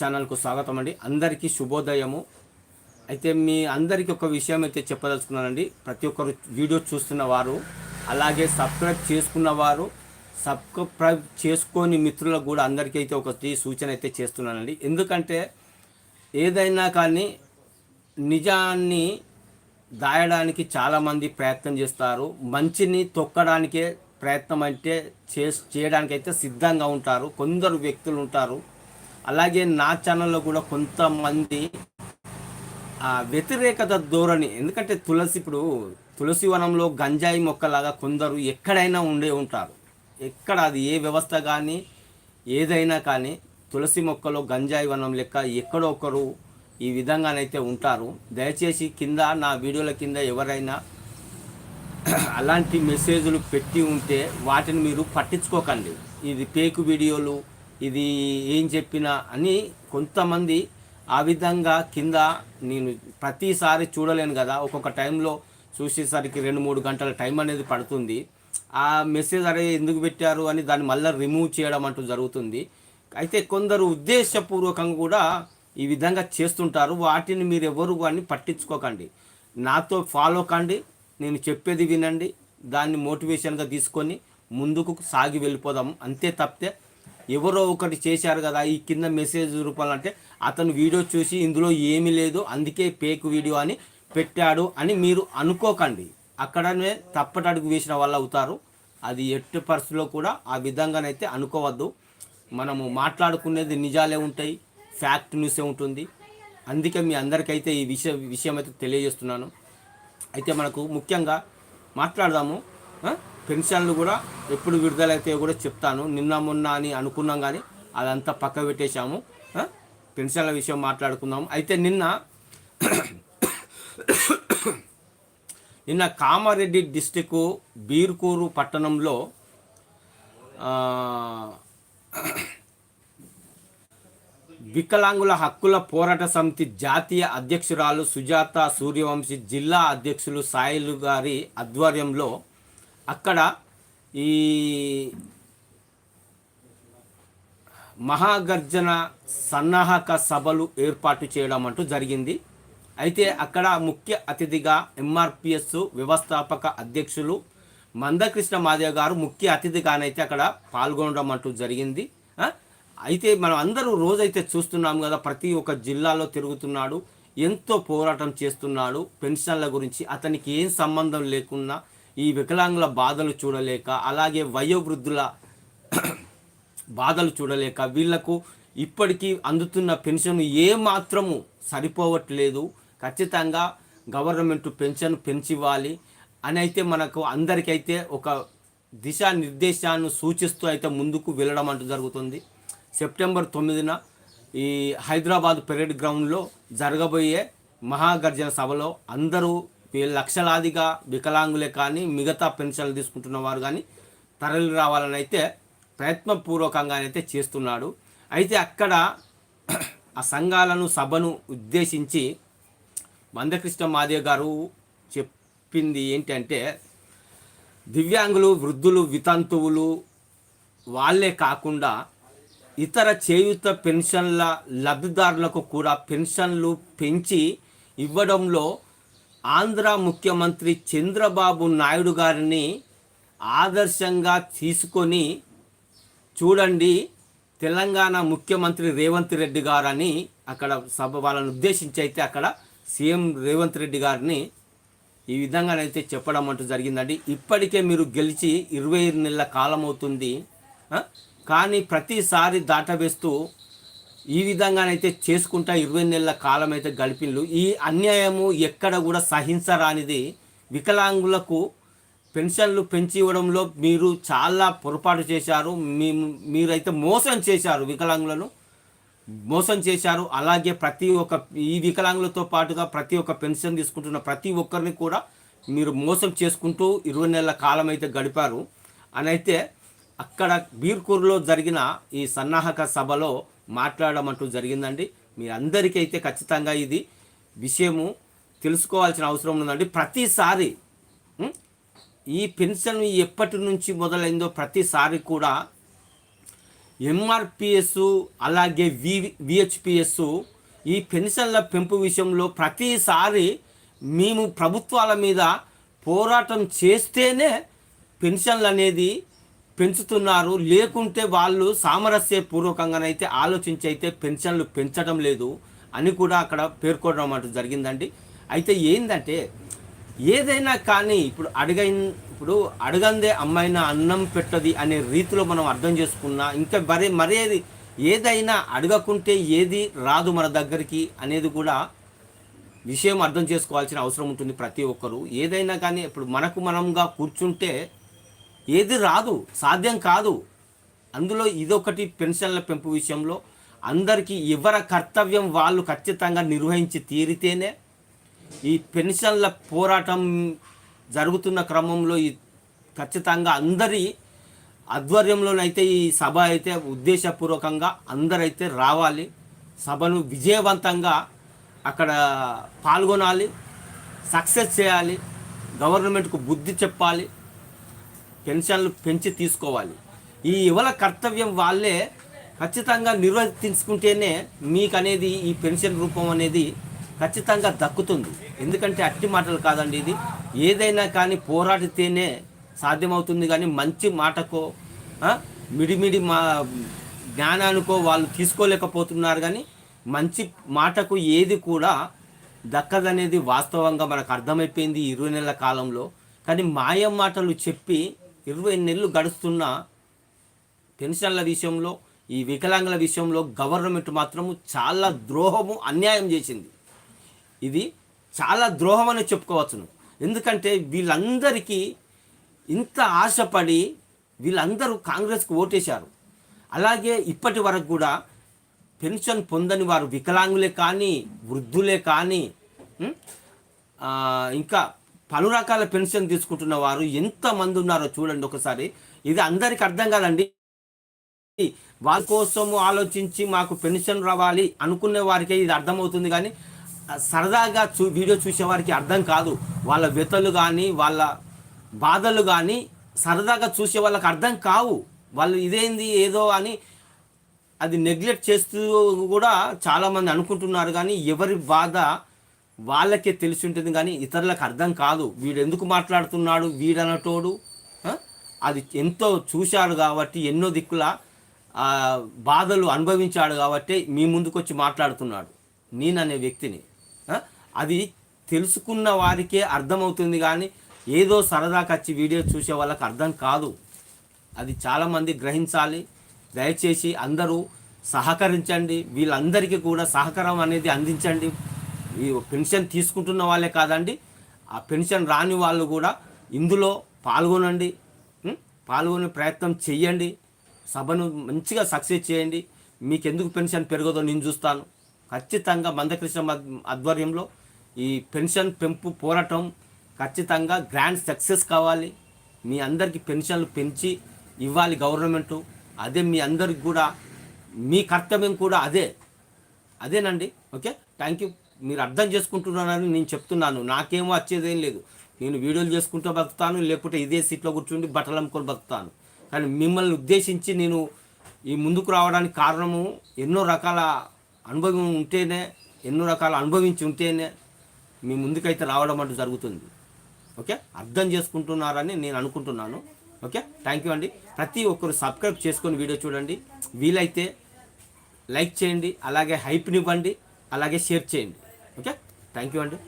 ఛానల్కు స్వాగతం అండి అందరికీ శుభోదయము. అయితే మీ అందరికీ ఒక విషయం అయితే చెప్పదలుచుకున్నానండి. ప్రతి ఒక్కరు వీడియో చూస్తున్న వారు అలాగే సబ్స్క్రైబ్ చేసుకున్న వారు సబ్స్క్రైబ్ చేసుకొని మిత్రులకు కూడా అందరికీ అయితే ఒకటి సూచన అయితే చేస్తున్నానండి. ఎందుకంటే ఏదైనా కానీ నిజాన్ని దాయడానికి చాలామంది ప్రయత్నం చేస్తారు. మంచిని తొక్కడానికే ప్రయత్నం అంటే చే చేయడానికైతే సిద్ధంగా ఉంటారు. కొందరు వ్యక్తులు ఉంటారు. అలాగే నా ఛానల్లో కూడా కొంతమంది ఆ వ్యతిరేకత ధోరణి. ఎందుకంటే తులసి ఇప్పుడు తులసి వనంలో గంజాయి మొక్కలాగా కొందరు ఎక్కడైనా ఉండే ఉంటారు. ఎక్కడ అది ఏ వ్యవస్థ కానీ ఏదైనా కానీ తులసి మొక్కలో గంజాయి వనం లెక్క ఎక్కడో ఒకరు ఈ విధంగానైతే ఉంటారు. దయచేసి కింద నా వీడియోల కింద ఎవరైనా అలాంటి మెసేజ్లు పెట్టి ఉంటే వాటిని మీరు పట్టించుకోకండి. ఇది పేకు వీడియోలు ఇది ఏం చెప్పినా అని కొంతమంది ఆ విధంగా కింద నేను ప్రతిసారి చూడలేను కదా. ఒక్కొక్క టైంలో చూసేసరికి రెండు మూడు గంటల టైం అనేది పడుతుంది. ఆ మెసేజ్ అరే ఎందుకు పెట్టారు అని దాన్ని మళ్ళీ రిమూవ్ చేయడం అంటూ జరుగుతుంది. అయితే కొందరు ఉద్దేశపూర్వకంగా కూడా ఈ విధంగా చేస్తుంటారు. వాటిని మీరు ఎవరు కానీ పట్టించుకోకండి. నాతో ఫాలో కండి. నేను చెప్పేది వినండి. దాన్ని మోటివేషన్గా తీసుకొని ముందుకు సాగి వెళ్ళిపోదాం. అంతే తప్పితే ఎవరో ఒకటి చేశారు కదా ఈ కింద మెసేజ్ రూపంలో అంటే అతను వీడియో చూసి ఇందులో ఏమీ లేదు అందుకే ఫేక్ వీడియో అని పెట్టాడు అని మీరు అనుకోకండి. అక్కడనే తప్పటడుగు వేసిన వాళ్ళు అవుతారు. అది ఎట్టి పరిస్థితిలో కూడా ఆ విధంగానైతే అనుకోవద్దు. మనము మాట్లాడుకునేది నిజాలే ఉంటాయి ఫ్యాక్ట్ న్యూసే ఉంటుంది. అందుకే మీ అందరికైతే ఈ విషయ విషయం అయితే తెలియజేస్తున్నాను. అయితే మనకు ముఖ్యంగా మాట్లాడదాము. పెన్షన్లు కూడా ఎప్పుడు విడుదలైతే కూడా చెప్తాను. నిన్న మొన్న అని అనుకున్నాం కానీ అదంతా పక్క పెట్టేశాము. పెన్షన్ల విషయం మాట్లాడుకుందాము. అయితే నిన్న నిన్న కామారెడ్డి డిస్టిక్ బీర్కూరు పట్టణంలో వికలాంగుల హక్కుల పోరాట సమితి జాతీయ అధ్యక్షురాలు సుజాత సూర్యవంశీ జిల్లా అధ్యక్షులు సాయిలు గారి ఆధ్వర్యంలో అక్కడ ఈ మహాగర్జన సన్నాహక సభలు ఏర్పాటు చేయడం అంటూ జరిగింది. అయితే అక్కడ ముఖ్య అతిథిగా ఎంఆర్పిఎస్ వ్యవస్థాపక అధ్యక్షులు మందకృష్ణ మాదేవ్ గారు ముఖ్య అతిథిగానైతే అక్కడ పాల్గొనడం అంటూ జరిగింది. అయితే మనం అందరూ రోజైతే చూస్తున్నాం కదా ప్రతి ఒక్క జిల్లాలో తిరుగుతున్నాడు ఎంతో పోరాటం చేస్తున్నాడు పెన్షన్ల గురించి అతనికి ఏం సంబంధం లేకున్నా ఈ వికలాంగుల బాధలు చూడలేక అలాగే వయోవృద్ధుల బాధలు చూడలేక వీళ్ళకు ఇప్పటికీ అందుతున్న పెన్షన్ ఏ మాత్రము సరిపోవట్లేదు. ఖచ్చితంగా గవర్నమెంట్ పెన్షన్ పెంచివ్వాలి. అని అయితే మనకు అందరికైతే ఒక దిశానిర్దేశాన్ని సూచిస్తూ అయితే ముందుకు వెళ్ళడం అంటూ జరుగుతుంది. సెప్టెంబర్ తొమ్మిదిన ఈ హైదరాబాద్ పెరేడ్ గ్రౌండ్లో జరగబోయే మహాగర్జన సభలో అందరూ లక్షలాదిగా వికలాంగులే కానీ మిగతా పెన్షన్లు తీసుకుంటున్న వారు కానీ తరలి రావాలని అయితే ప్రయత్నపూర్వకంగానైతే చేస్తున్నాడు. అయితే అక్కడ ఆ సంఘాలను సభను ఉద్దేశించి మందకృష్ణ మాదేవ్ గారు చెప్పింది ఏంటంటే దివ్యాంగులు వృద్ధులు వితంతువులు వాళ్ళే కాకుండా ఇతర చేయుత పెన్షన్ల లబ్ధిదారులకు కూడా పెన్షన్లు పెంచి ఇవ్వడంలో ఆంధ్ర ముఖ్యమంత్రి చంద్రబాబు నాయుడు గారిని ఆదర్శంగా తీసుకొని చూడండి తెలంగాణ ముఖ్యమంత్రి రేవంత్ రెడ్డి గారని అక్కడ సభ వాళ్ళని ఉద్దేశించి అయితే అక్కడ సీఎం రేవంత్ రెడ్డి గారిని ఈ విధంగానైతే చెప్పడం అంటూ జరిగిందండి. ఇప్పటికే మీరు గెలిచి ఇరవై నెలల కాలం అవుతుంది. కానీ ప్రతిసారి దాటవేస్తూ ఈ విధంగానైతే చేసుకుంటా ఇరవై నెలల కాలం అయితే గడిపిన్లు. ఈ అన్యాయము ఎక్కడ కూడా సహించరానిది వికలాంగులకు పెన్షన్లు పెంచి ఇవ్వడంలో మీరు చాలా పొరపాటు చేశారు. మీ మీరైతే మోసం చేశారు వికలాంగులను. మోసం చేశారు. అలాగే ప్రతి ఒక్క ఈ వికలాంగులతో పాటుగా ప్రతి ఒక్క పెన్షన్ తీసుకుంటున్న ప్రతి ఒక్కరిని కూడా మీరు మోసం చేసుకుంటూ ఇరవై నెలల కాలం అయితే గడిపారు. అని అయితే అక్కడ బీర్కూరులో జరిగిన ఈ సన్నాహక సభలో మాట్లాడడం అంటూ జరిగిందండి. మీ అందరికైతే ఖచ్చితంగా ఇది విషయము తెలుసుకోవాల్సిన అవసరం ఉందండి. ప్రతిసారి ఈ పెన్షన్ ఎప్పటి నుంచి మొదలైందో ప్రతిసారి కూడా ఎంఆర్పిఎస్ అలాగే వి విహెచ్పిఎస్ ఈ పెన్షన్ల పెంపు విషయంలో ప్రతిసారి మేము ప్రభుత్వాల మీద పోరాటం చేస్తేనే పెన్షన్లు అనేది పెంచుతున్నారు. లేకుంటే వాళ్ళు సామరస్యపూర్వకంగానైతే ఆలోచించి అయితే పెన్షన్లు పెంచడం లేదు అని కూడా అక్కడ పేర్కొనడం అంటూ జరిగిందండి. అయితే ఏంటంటే ఏదైనా కానీ ఇప్పుడు అడగైన ఇప్పుడు అడగందే అమ్మాయిన అన్నం పెట్టది అనే రీతిలో మనం అర్థం చేసుకున్నా ఇంకా మరే మరేది ఏదైనా అడగకుంటే ఏది రాదు మన దగ్గరికి అనేది కూడా విషయం అర్థం చేసుకోవాల్సిన అవసరం ఉంటుంది ప్రతి ఒక్కరు. ఏదైనా కానీ ఇప్పుడు మనకు మనంగా కూర్చుంటే ఏది రాదు సాధ్యం కాదు. అందులో ఇదొకటి పెన్షన్ల పెంపు విషయంలో. అందరికీ ఎవరి కర్తవ్యం వాళ్ళు ఖచ్చితంగా నిర్వహించి తీరితేనే ఈ పెన్షన్ల పోరాటం జరుగుతున్న క్రమంలో ఈ ఖచ్చితంగా అందరి ఆధ్వర్యంలోనైతే ఈ సభ అయితే ఉద్దేశపూర్వకంగా అందరైతే రావాలి. సభను విజయవంతంగా అక్కడ పాల్గొనాలి. సక్సెస్ చేయాలి. గవర్నమెంట్కు బుద్ధి చెప్పాలి. పెన్షన్లు పెంచి తీసుకోవాలి. ఈ యువల కర్తవ్యం వాళ్ళే ఖచ్చితంగా నిర్వర్తించుకుంటేనే మీకు అనేది ఈ పెన్షన్ రూపం అనేది ఖచ్చితంగా దక్కుతుంది. ఎందుకంటే అట్టి మాటలు కాదండి ఇది. ఏదైనా కానీ పోరాడితేనే సాధ్యమవుతుంది కానీ మంచి మాటకో మిడిమిడి మా జ్ఞానానికో వాళ్ళు తీసుకోలేకపోతున్నారు కానీ మంచి మాటకు ఏది కూడా దక్కదనేది వాస్తవంగా మనకు అర్థమైపోయింది ఇరవై నెలల కాలంలో. కానీ మాయం మాటలు చెప్పి ఇరవై నెలలు గడుస్తున్న పెన్షన్ల విషయంలో ఈ వికలాంగుల విషయంలో గవర్నమెంట్ మాత్రము చాలా ద్రోహము అన్యాయం చేసింది. ఇది చాలా ద్రోహం అని చెప్పుకోవచ్చును. ఎందుకంటే వీళ్ళందరికీ ఇంత ఆశపడి వీళ్ళందరూ కాంగ్రెస్కు ఓటేశారు. అలాగే ఇప్పటి వరకు కూడా పెన్షన్ పొందని వారు వికలాంగులే కానీ వృద్ధులే కానీ ఇంకా పలు రకాల పెన్షన్ తీసుకుంటున్న వారు ఎంతమంది ఉన్నారో చూడండి ఒకసారి. ఇది అందరికి అర్థం కాదండి. వాళ్ళ కోసం ఆలోచించి మాకు పెన్షన్ రావాలి అనుకునే వారికి ఇది అర్థమవుతుంది కానీ సరదాగా చూ వీడియో చూసేవారికి అర్థం కాదు. వాళ్ళ వ్యతలు కానీ వాళ్ళ బాధలు కానీ సరదాగా చూసే వాళ్ళకి అర్థం కావు. వాళ్ళు ఇదేంది ఏదో అని అది నెగ్లెక్ట్ చేస్తూ కూడా చాలామంది అనుకుంటున్నారు కానీ ఎవరి బాధ వాళ్ళకే తెలిసి ఉంటుంది కానీ ఇతరులకు అర్థం కాదు. వీడు ఎందుకు మాట్లాడుతున్నాడు? వీడనటోడు అది ఎంతో చూశాడు కాబట్టి ఎన్నో దిక్కుల బాధలు అనుభవించాడు కాబట్టి మీ ముందుకు వచ్చి మాట్లాడుతున్నాడు. నేననే వ్యక్తిని అది తెలుసుకున్న వారికే అర్థమవుతుంది కానీ ఏదో సరదాకి వచ్చి వీడియో చూసే వాళ్ళకి అర్థం కాదు. అది చాలామంది గ్రహించాలి. దయచేసి అందరూ సహకరించండి. వీళ్ళందరికీ కూడా సహకారం అనేది అందించండి. ఈ పెన్షన్ తీసుకుంటున్న వాళ్ళే కాదండి. ఆ పెన్షన్ రాని వాళ్ళు కూడా ఇందులో పాల్గొనండి. పాల్గొనే ప్రయత్నం చెయ్యండి. సభను మంచిగా సక్సెస్ చేయండి. మీకు ఎందుకు పెన్షన్ పెరగదో నేను చూస్తాను. ఖచ్చితంగా మందకృష్ణ మద్- ఆధ్వర్యంలో ఈ పెన్షన్ పెంపు పోరాటం ఖచ్చితంగా గ్రాండ్ సక్సెస్ కావాలి. మీ అందరికీ పెన్షన్లు పెంచి ఇవ్వాలి గవర్నమెంటు. అదే మీ అందరికి కూడా మీ కర్తవ్యం కూడా అదే. అదేనండి. ఓకే? Thank you. మీరు అర్థం చేసుకుంటున్నారని నేను చెప్తున్నాను. నాకేమో వచ్చేదేం లేదు. నేను వీడియోలు చేసుకుంటూ బతుకుతాను లేకపోతే ఇదే సీట్లో కూర్చుండి బట్టలు అమ్ముకొని బతుకుతాను. కానీ మిమ్మల్ని ఉద్దేశించి నేను ఈ ముందుకు రావడానికి కారణము ఎన్నో రకాల అనుభవం ఉంటేనే ఎన్నో రకాల అనుభవించి ఉంటేనే మీ ముందుకైతే రావడం అంటూ జరుగుతుంది. ఓకే? అర్థం చేసుకుంటున్నారని నేను అనుకుంటున్నాను. ఓకే? థ్యాంక్ యూ అండి. ప్రతి ఒక్కరు సబ్స్క్రైబ్ చేసుకొని వీడియో చూడండి. వీలైతే లైక్ చేయండి అలాగే హైప్నివ్వండి అలాగే షేర్ చేయండి. థ్యాంక్ యూ అండి.